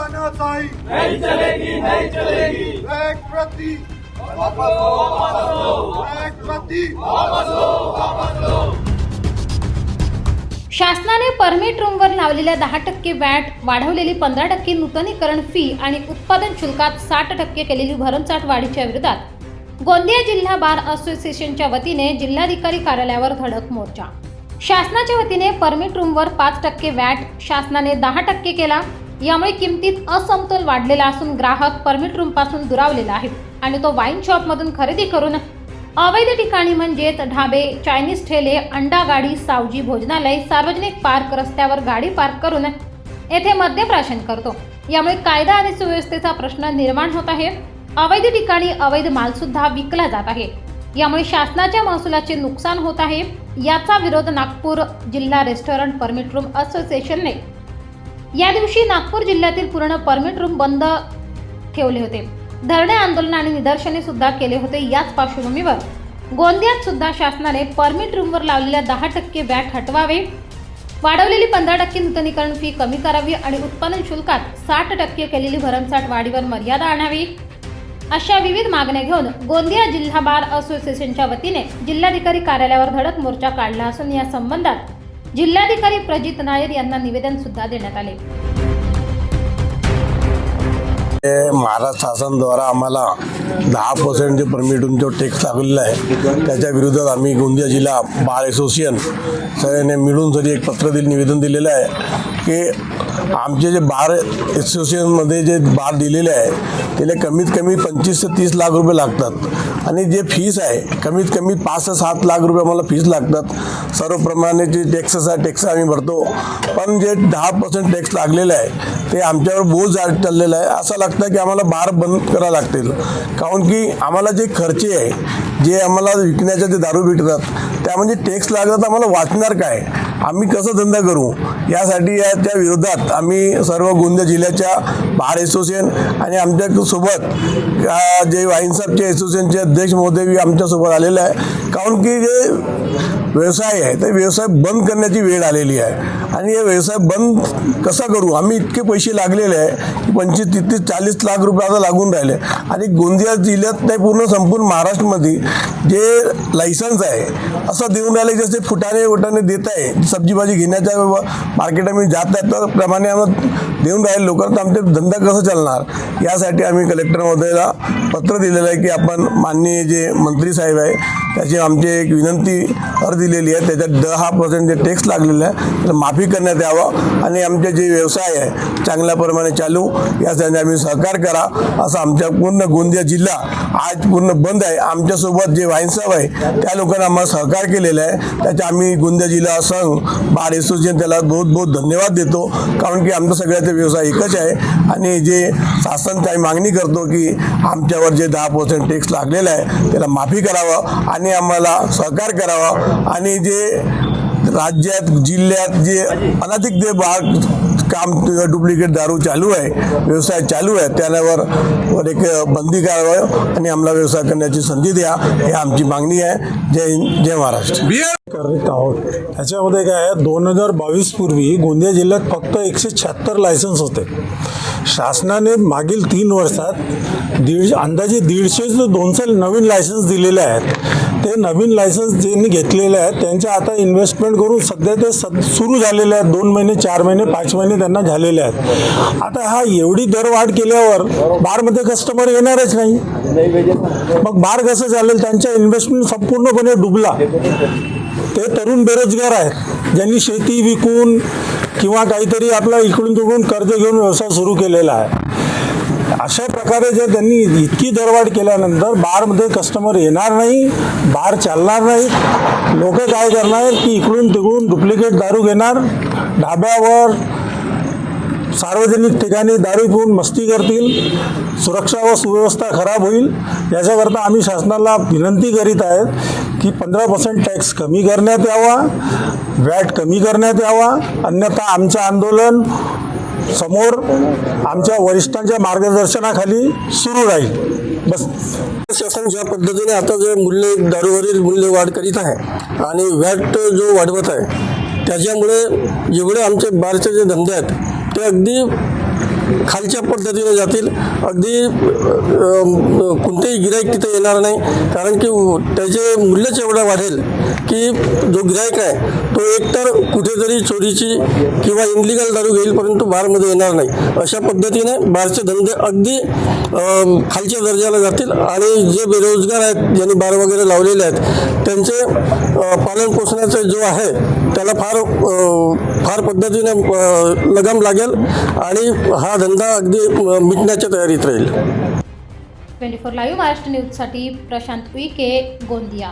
तानाशाही नहीं चलेगी नहीं चलेगी। एक प्रति। एक प्रति। शासनाने परमिट रूमवर लावलेल्या दहा टक्के वॅट वाढवलेली पंधरा टक्के नूतनीकरण फी आणि उत्पादन शुल्कात साठ टक्के केलेली भरमसाठ वाढीच्या विरोधात. गोंदिया जिल्हा बार असोसिएशनच्या वतीने जिल्हाधिकारी कार्यालयावर धडक मोर्चा. शासनाच्या वतीने परमिट रूमवर पाच टक्के वॅट शासनाने दहा टक्के केला. यामुळे किमतीत असमतोल वाढलेला असून ग्राहक परमिट रूमपासून दुरावलेला आहे आणि तो वाईन शॉपमधून खरेदी करून अवैध ठिकाणी म्हणजेच ढाबे चायनीज ठेले अंडा गाडी सावजी भोजनालय सार्वजनिक पार्क रस्त्यावर गाडी पार्क करून येथे मद्यप्राशन करतो. यामुळे कायदा आणि सुव्यवस्थेचा प्रश्न निर्माण होत आहे. अवैध ठिकाणी अवैध माल सुद्धा विकला जात आहे. यामुळे शासनाच्या महसुलाचे नुकसान होत आहे. याचा विरोध नागपूर जिल्हा रेस्टॉरंट परमिट रूम असोसिएशनने या दिवशी नागपूर जिल्ह्यातील पूर्ण परमिट रूम बंद ठेवले होते. धरणे आंदोलन आणि निदर्शने सुद्धा केले होते. याच पार्श्वभूमीवर गोंदियात सुद्धा शासनाने परमिट रूमवर लावलेल्या दहा टक्के वॅट हटवावे. वाढवलेली पंधरा टक्के नूतनीकरण फी कमी करावी आणि उत्पादन शुल्कात साठ टक्के केलेली भरमसाठ वाढीवर मर्यादा आणावी. अशा विविध मागण्या घेऊन गोंदिया जिल्हा बार असोसिएशनच्या वतीने जिल्हाधिकारी कार्यालयावर धडक मोर्चा काढला असून या संबंधात जिल्हाधिकारी प्रजित नायर यांना निवेदन सुद्धा देण्यात आले. महाराष्ट्र शासनद्वारा आम्हाला दहा पर्सेंट जे परमिटून जो टॅक्स लागलेला आहे. त्याच्या विरोधात आम्ही गोंदिया जिल्हा बार असोसिएशन सगळ्यांनी मिळून सगळी एक पत्र दिलं निवेदन दिलेलं आहे की आमचे जे बार असोसिएशनमध्ये जे बार दिलेले आहे त्याला कमीत कमी पंचवीस ते तीस लाख रुपये लागतात. आणि जे फीस आहे कमीत कमी पाच ते सात लाख रुपये आम्हाला फीस लागतात. सर्वप्रमाणे जे टॅक्सेस आहे टॅक्स आम्ही भरतो. पण जे दहा पर्सेंट टॅक्स लागलेलं आहे ते आमच्यावर बोज जा- चाललेलं आहे. असं लागतं की आम्हाला बार बंद करावं लागतील. काऊन की आम्हाला जे खर्चे आहे जे आम्हाला विकण्याचे जे दारू भेटतात त्यामध्ये टॅक्स लागतात आम्हाला वाचणार काय? आम्ही कसं धंदा करू? यासाठी याच्या विरोधात आम्ही सर्व गोंदिया जिल्ह्याच्या बार असोसिएशन आणि आमच्यासोबत जे वाईनसाबचे असोसिएशनचे अध्यक्ष महोदय आमच्यासोबत आलेले आहे. काऊन की जे व्यवसाय आहे. ते व्यवसाय बंद करण्याची वेळ आलेली आहे. आणि हे व्यवसाय बंद कसा करू? आम्ही इतके पैसे लागलेले आहे की पंचवीस तीस चाळीस लाख रुपये आता लागून राहिले. आणि गोंदिया जिल्ह्यात नाही पूर्ण संपूर्ण महाराष्ट्रमध्ये जे लायसन्स आहे असं देऊन राहिले जसे फुटाने वटाणे देत आहे सब्जी भाजी घेण्याच्या आम्ही जात आहेत त्याप्रमाणे आम्हाला देऊन राहिले लोक तर आमचे धंदा कसं चालणार? यासाठी आम्ही कलेक्टर महोदयाला पत्र दिलेलं आहे की आपण माननीय जे मंत्री साहेब आहे त्याची आमची एक विनंती अर्ज दिलेली आहे त्याच्यात दहा पर्सेंट जे टॅक्स लागलेला आहे त्याला माफी करण्यात यावं आणि आमचे जे व्यवसाय आहे चांगल्या प्रमाणे चालू यासाठी आम्ही सहकार करा असं आमच्या पूर्ण गोंदिया जिल्हा आज पूर्ण बंद आहे. आमच्यासोबत जे वाईनसाहेब आहे त्या लोकांना आम्हाला सहकार केलेला आहे. त्याच्या आम्ही गोंदिया जिल्हा संघ बार असोसिएशन त्याला बहुत बहुत धन्यवाद देतो कारण की आमचा सगळ्याचा व्यवसाय एकच आहे. आणि जे शासन काही मागणी करतो की आमच्यावर जे दहा पर्सेंट टॅक्स लागलेला आहे त्याला माफी करावं आणि आम्हाला सहकार करावा. आणि जे राज्यात जिल्ह्यात जे अनधिक जे बा काम डुप्लिकेट दारू चालू आहे व्यवसाय चालू आहे त्यावर वर एक बंदी करावं आणि आम्हाला व्यवसाय करण्याची संधी द्या ही आमची मागणी आहे. जय हिंद जय महाराष्ट्र. करत आहोत. त्याच्यामध्ये काय आहे दोन हजार बावीस पूर्वी गोंदिया जिल्ह्यात फक्त एकशे शहात्तर लायसन्स होते. शासनाने मागील तीन वर्षात दीड अंदाजे दीडशे ते दोनशे नवीन लायसन्स दिलेले आहेत. ते नवीन लायसन्स ज्यांनी घेतलेले आहेत त्यांच्या आता इन्व्हेस्टमेंट करून सध्या ते सुरू झालेले आहेत. दोन महिने चार महिने पाच महिने त्यांना झालेले आहेत. आता हा एवढी दरवाढ केल्यावर बारमध्ये कस्टमर येणारच नाही. मग बार कसं चालेल? त्यांच्या इन्व्हेस्टमेंट संपूर्णपणे डुबला. ते तरुण बेरोजगार आहेत. ज्यांनी शेती विकून किंवा काहीतरी आपला इकडून तिकडून कर्ज घेऊन व्यवसाय सुरू केलेला आहे. अशा प्रकारे जर त्यांनी इतकी दरवाढ केल्यानंतर बारमध्ये कस्टमर येणार नाही बार चालणार नाहीत लोक काय करणार की इकडून तिकडून डुप्लिकेट दारू घेणार ढाब्यावर सार्वजनिक ठिकाणी दारू पिऊन मस्ती करतील सुरक्षा व सुव्यवस्था खराब होईल याच्याकरता आम्ही शासनाला विनंती करीत आहेत की पंधरा पर्सेंट टॅक्स कमी करण्यात यावा वॅट कमी करण्यात यावा अन्यथा आमचं आंदोलन समोर आमच्या वरिष्ठांच्या मार्गदर्शनाखाली सुरू राहील. बस. शासन ज्या पद्धतीने आता जे मूल्य दारूवरील मूल्य वाढ करीत आहे आणि वॅट जो वाढवत आहे त्याच्यामुळे जेवढे आमचे बारचे जे धंदे आहेत ते अगदी खालच्या पद्धतीने जातील. अगदी कोणतेही गिराईक तिथे येणार नाही. कारण की त्याचे मूल्यच एवढं वाढेल की जो गिराईक आहे तो एकतर कुठेतरी चोरीची किंवा इनलिगल दारू घेईल परंतु बारमध्ये येणार नाही. अशा पद्धतीने बारचे धंदे अगदी खालच्या दर्जाला जातील आणि जे बेरोजगार आहेत ज्यांनी बार वगैरे लावलेले आहेत त्यांचे पालन पोषणाचा जो आहे त्याला फार फार पद्धतीने लगाम लागेल आणि हा धंदा अगदी मिटण्याच्या तयारीत राहील. ट्वेंटी फोर लाईव्ह महाराष्ट्र न्यूजसाठी प्रशांत उईके गोंदिया.